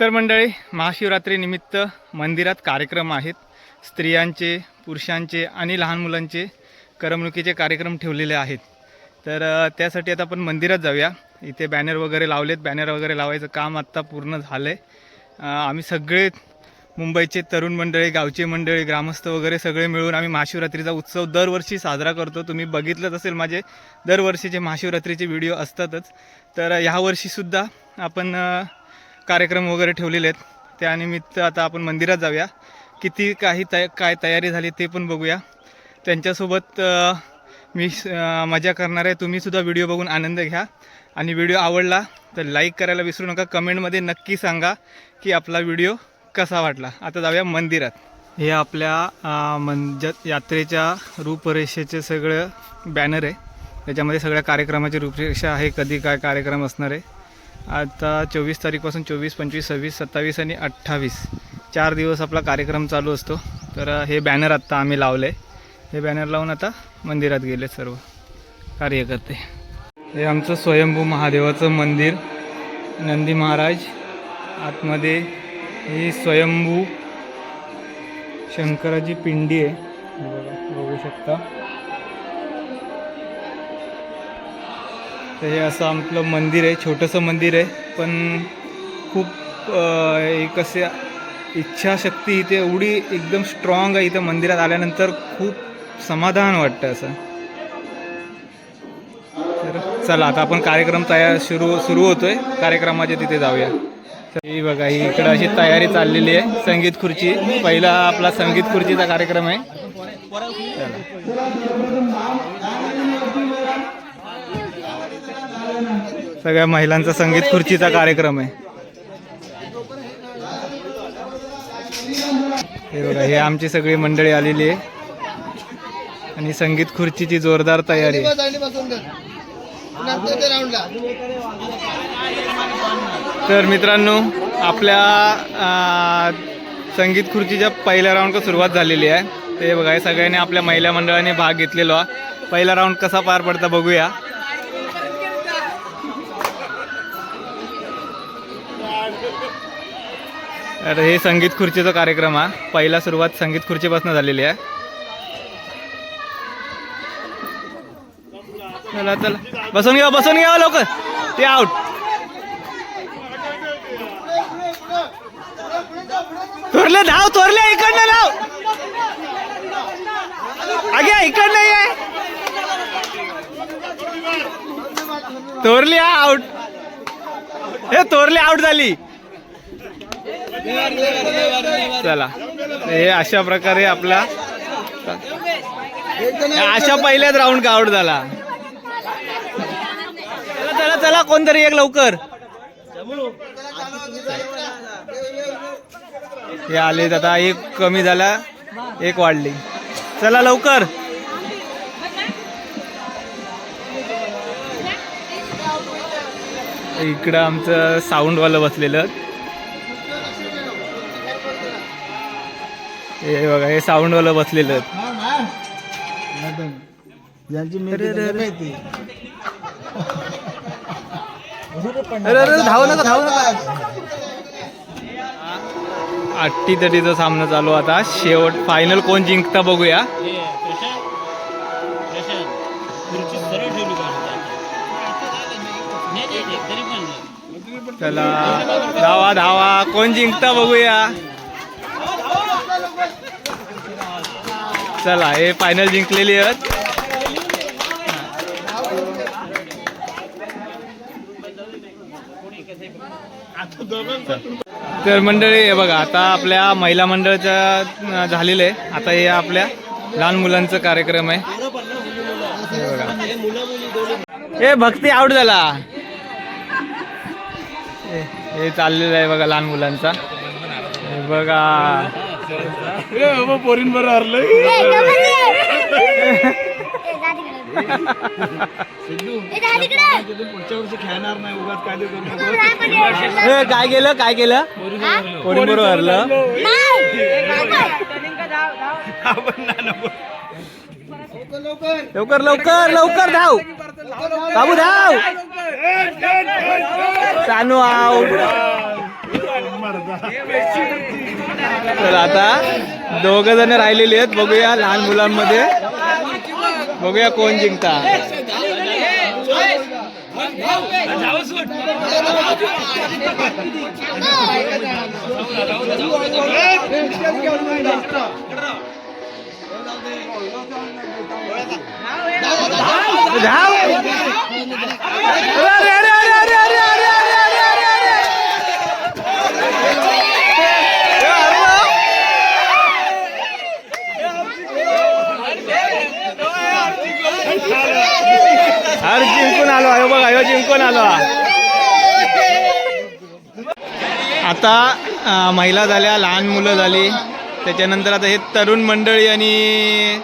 तर मंडळी महाशिवरात्रीनिमित्त मंदिरात कार्यक्रम आहेत. स्त्रियांचे पुरुषांचे आणि लहान मुलांचे करमणुकीचे कार्यक्रम ठेवलेले आहेत. तर त्यासाठी आता आपण मंदिरात जाऊया. इथे बॅनर वगैरे लावलेत. बॅनर वगैरे लावायचं काम आत्ता पूर्ण झालं आहे आम्ही सगळे मुंबईचे तरुण मंडळी गावचे मंडळी ग्रामस्थ वगैरे सगळे मिळून आम्ही महाशिवरात्रीचा उत्सव दरवर्षी साजरा करतो. तुम्ही बघितलंच असेल माझे दरवर्षीचे महाशिवरात्रीचे व्हिडिओ असतातच. तर ह्यावर्षीसुद्धा आपण कार्यक्रम वगैरे ठेवलेले आहेत. त्यानिमित्त आता आपण मंदिरात जाऊया. किती काही तय काय तयारी झाली ते पण बघूया. त्यांच्यासोबत मी मजा करणार आहे. तुम्हीसुद्धा व्हिडिओ बघून आनंद घ्या. आणि व्हिडिओ आवडला तर लाईक करायला विसरू नका. कमेंटमध्ये नक्की सांगा की आपला व्हिडिओ कसा वाटला. आता जाऊया मंदिरात. हे आपल्या मंज यात्रेच्या रूपरेषेचे सगळं बॅनर आहे. त्याच्यामध्ये सगळ्या कार्यक्रमाची रूपरेषा आहे. कधी काय कार्यक्रम असणार आहे. आता चोवीस तारीखपासून चोवीस पंचवीस सव्वीस सत्तावीस आणि अठ्ठावीस. चार दिवस आपला कार्यक्रम चालू असतो. तर हे बॅनर आत्ता आम्ही लावले हे बॅनर लावून आता मंदिरात गेले सर्व कार्यकर्ते. हे आमचं स्वयंभू महादेवाचं मंदिर नंदी महाराज. आतमध्ये ही स्वयंभू शंकराची पिंडी आहे. बघा बघू शकता. तर हे असं आपलं मंदिर आहे छोटंसं मंदिर आहे पण खूप एक असे इच्छाशक्ती इथे एवढी एकदम स्ट्रॉंग आहे इथं मंदिरात आल्यानंतर खूप समाधान वाटतं असं. तर चला आता आपण कार्यक्रम तयार सुरू सुरू होतोय. कार्यक्रमाच्या तिथे जाऊया. ही बघा ही इकडं अशी तयारी चाललेली आहे संगीत खुर्ची. पहिला आपला संगीत खुर्चीचा कार्यक्रम आहे. सगळ्या महिलांचा संगीत खुर्चीचा कार्यक्रम आहे. हे बघा हे आमची सगळी मंडळी आलेली आहे. आणि संगीत खुर्चीची जोरदार तयारी आहे. तर मित्रांनो आपल्या संगीत खुर्चीच्या पहिल्या राऊंडला सुरुवात झालेली आहे. ते बघा हे सगळ्यांनी आपल्या महिला मंडळाने भाग घेतलेला पहिला राऊंड कसा पार पडता बघूया. तर हे संगीत खुर्चीचा कार्यक्रम हा. पहिला सुरुवात संगीत खुर्चीपासून झालेली आहे. चला चला. बसून घ्या बसून घ्या हो लोक ते आउट थोरले धाव थोरले इकडनं धाव. अगे इकडनं ये. थोरली आउट हे थोरली आउट झाली. चला. हे अशा प्रकारे आपला अशा पहिल्याच राऊंड का आउट झाला? चला चला चला कोणतरी एक लवकर. हे आले आता एक कमी झाला एक वाढली. चला लवकर. इकडं आमचं साऊंडवालं बसलेलं. हे बघा हे साऊंडवालं बसलेलं अरे, अरे, धाव नका धाव नका. अट्टी तटीचा सामना चालू आता. शेवट फायनल कोण जिंकता बघूया. चला. धावा धावा. कोण जिंकता बघूया. चला हे फायनल जिंकलेली आहेत. तर मंडळी हे बघा आता आपल्या महिला मंडळच्या झालेलं आहे. आता हे आपल्या लहान मुलांचा कार्यक्रम आहे. हे बघा. हे भक्ती आउट झाला. हे- चाललेलं आहे बघा लहान मुलांचा. बघा. बघा पोरीन बरं हरलं पुढच्या वर्षी खेळणार नाही उगाच काय. हे, काय केलं काय केलं? कोणी बरोबर हरलं? लवकर लवकर. लवकर धाव. बाबू धाव. सानू आव. आता. दोघ जण राहिलेली आहेत. बघूया लहान मुलांमध्ये. बघूया कोण जिंकता. धाव! पण आलो आता महिला झाल्या लहान मुलं झाली. त्याच्यानंतर आता हे तरुण मंडळी आणि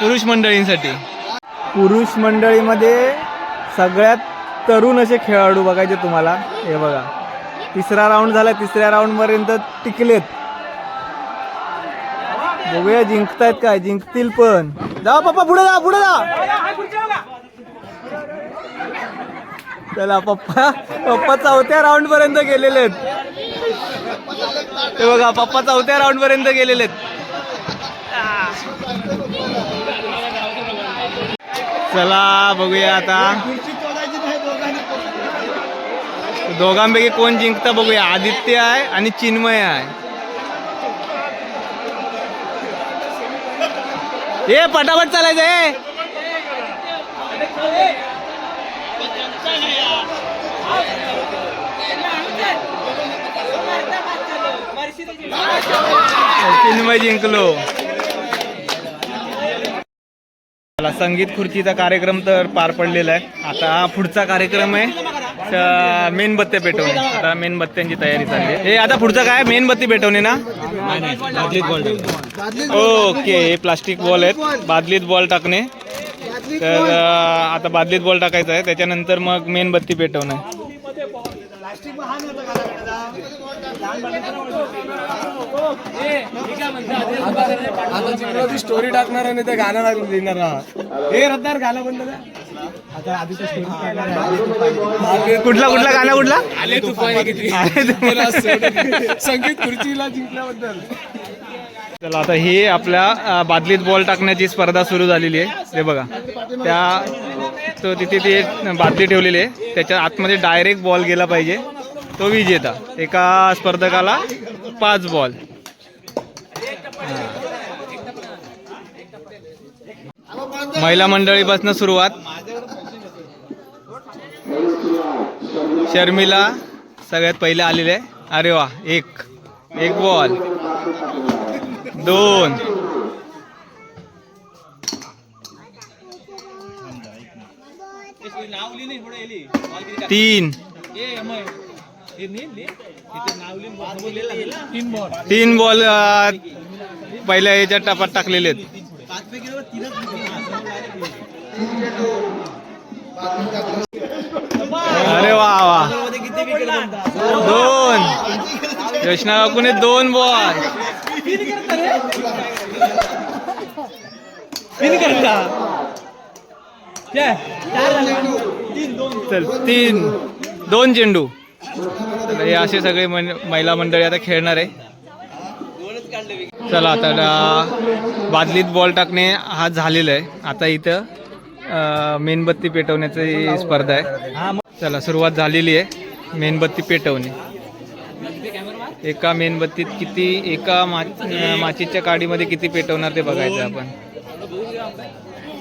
पुरुष मंडळींसाठी. पुरुष मंडळीमध्ये सगळ्यात तरुण असे खेळाडू बघायचे तुम्हाला. हे बघा. तिसरा राऊंड झाला तिसऱ्या राऊंडपर्यंत टिकलेत. बघूया जिंकतायत काय? जिंकतील पण. जा पप्पा पुढे जा पुढे जा. चला पप्पा पप्पा चौथ्या राऊंड पर्यंत गेलेले आहेत. बघा पप्पा चौथ्या राऊंड पर्यंत गेलेले आहेत. चला बघूया आता. दोघांपैकी कोण जिंकता बघूया. आदित्य आहे आणि चिन्मय आहे. ए पटापट चालायचं आहे चिन्मय जिंकलो. चला संगीत खुर्चीचा कार्यक्रम तर पार पडलेला आहे. आता हा पुढचा कार्यक्रम आहे. मेणबत्त्या पेटवणे. आता मेणबत्त्यांची तयारी चालली हे आता पुढचं काय? मेणबत्ती पेटवणे ना? ओके हे प्लास्टिक बॉल आहेत. बादलीत बॉल टाकणे. तर आता बादलीत बॉल टाकायचा आहे. त्याच्यानंतर मग मेणबत्ती पेटवणं आता जिंकलो ती स्टोरी टाकणार आणि ते गाणं लागून देणार हे. रद्दार गाणं बंद. आता आधी. कुठला कुठला गाणं कुठला? आले तू पाहिजे किती? आले तू त्याला सोडून. संगीत खुर्चीला जिंकल्याबद्दल. चला आता ही आपल्या बादलीत बॉल टाकण्याची स्पर्धा सुरू झालेली आहे. ते बघा. त्या तो तिथे ती बादली ठेवलेली आहे. त्याच्या आतमध्ये डायरेक्ट बॉल गेला पाहिजे. तो विजेता. एका स्पर्धकाला पाच बॉल महिला मंडळीपासून सुरुवात. शर्मिला सगळ्यात पहिले आलेले अरे वा एक. एक बॉल दोन. तीन. तीन बॉल पहिल्या याच्या टपात टाकलेले आहेत. अरे वा वा. दोन. कृष्णा काकूने दोन बॉल. चल तीन दोन चेंडू तर हे असे सगळे महिला मंडळी आता खेळणार आहे चला आता बादलीत बॉल टाकणे हा झालेला आहे. आता इथं मेणबत्ती पेटवण्याची स्पर्धा आहे. चला सुरुवात झालेली आहे. मेणबत्ती पेटवणे. एका मेणबत्तीत किती एका माचीच्या काडीमध्ये किती पेटवणार ते बघायचं आपण.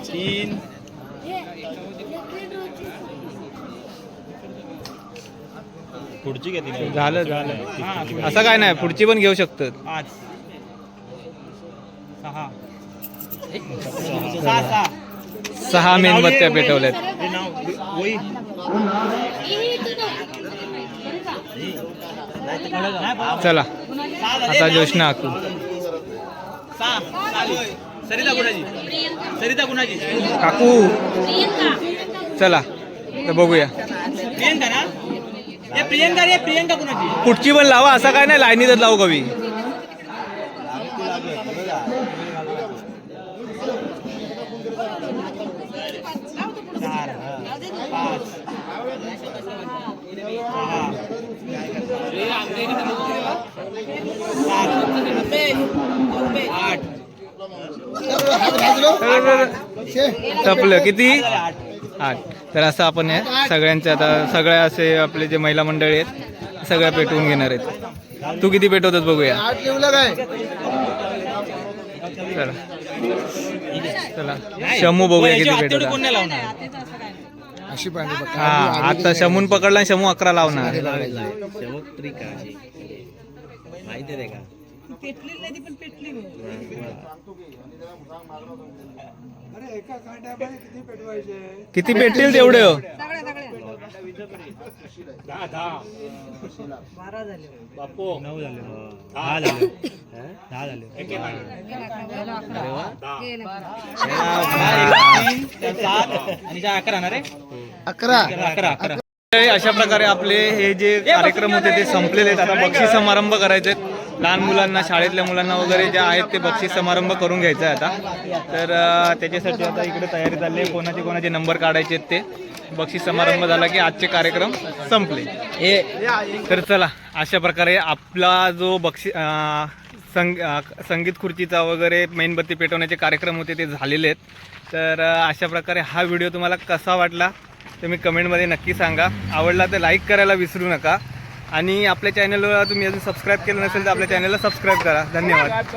तीन. पुढची घेतली. झालं झालं. असं काय नाही पुढची पण घेऊ शकतो पाच सहा. सहा मेणबत्त्या पेटवल्यात. हे नाव. वही. चला आता जोशना आकू सरिता कुणाची? सरिता कुणाची? काकू चला तर बघूया. प्रियंका ना? प्रियंका रे प्रियंका कुणाची? पुढची पण लावा असं काय नाही लाईनीतच लावू कवी. टपलं किती? आठ. तर असं आपण सगळ्यांचे आता सगळ्या असे आपले जे महिला मंडळी आहेत सगळ्या पेटवून घेणार आहेत. तू किती पेटवतात बघूया. आठ लिहलं काय चला. चला. शमू बघूया किती अशी बघ हा आता शमून पकडला शमू अकरा लावणार. माहिती आहे का? किती पेटतील तेवढे? हो नऊ झाले. दहा. झाले. दहा. झाले. अकरा. ना रे? अकरा. अकरा अकरा अशा प्रकारे आपले हे जे कार्यक्रम होते ते संपलेले आहेत. आता बक्षीस समारंभ करायचे आहेत. लहान मुलांना शाळेतल्या मुलांना वगैरे जे आहेत ते बक्षीस समारंभ करून घ्यायचा आहे आता. तर त्याच्यासाठी आता इकडे तयारी चालली आहे. कोणाचे कोणाचे नंबर काढायचे आहेत ते. बक्षीस समारंभ झाला की आजचे कार्यक्रम संपले. तर चला अशा प्रकारे आपला जो बक्षी संग संगीत खुर्चीचा वगैरे मेणबत्ती पेटवण्याचे कार्यक्रम होते ते झालेले आहेत. तर अशा प्रकारे हा व्हिडिओ तुम्हाला कसा वाटला तुम्ही कमेंटमध्ये नक्की सांगा. आवडला तर लाईक करायला विसरू नका. आणि आपल्या चॅनलवर तुम्ही अजून सबस्क्राईब केलं नसेल तर आपल्या चॅनलला सबस्क्राईब करा. धन्यवाद.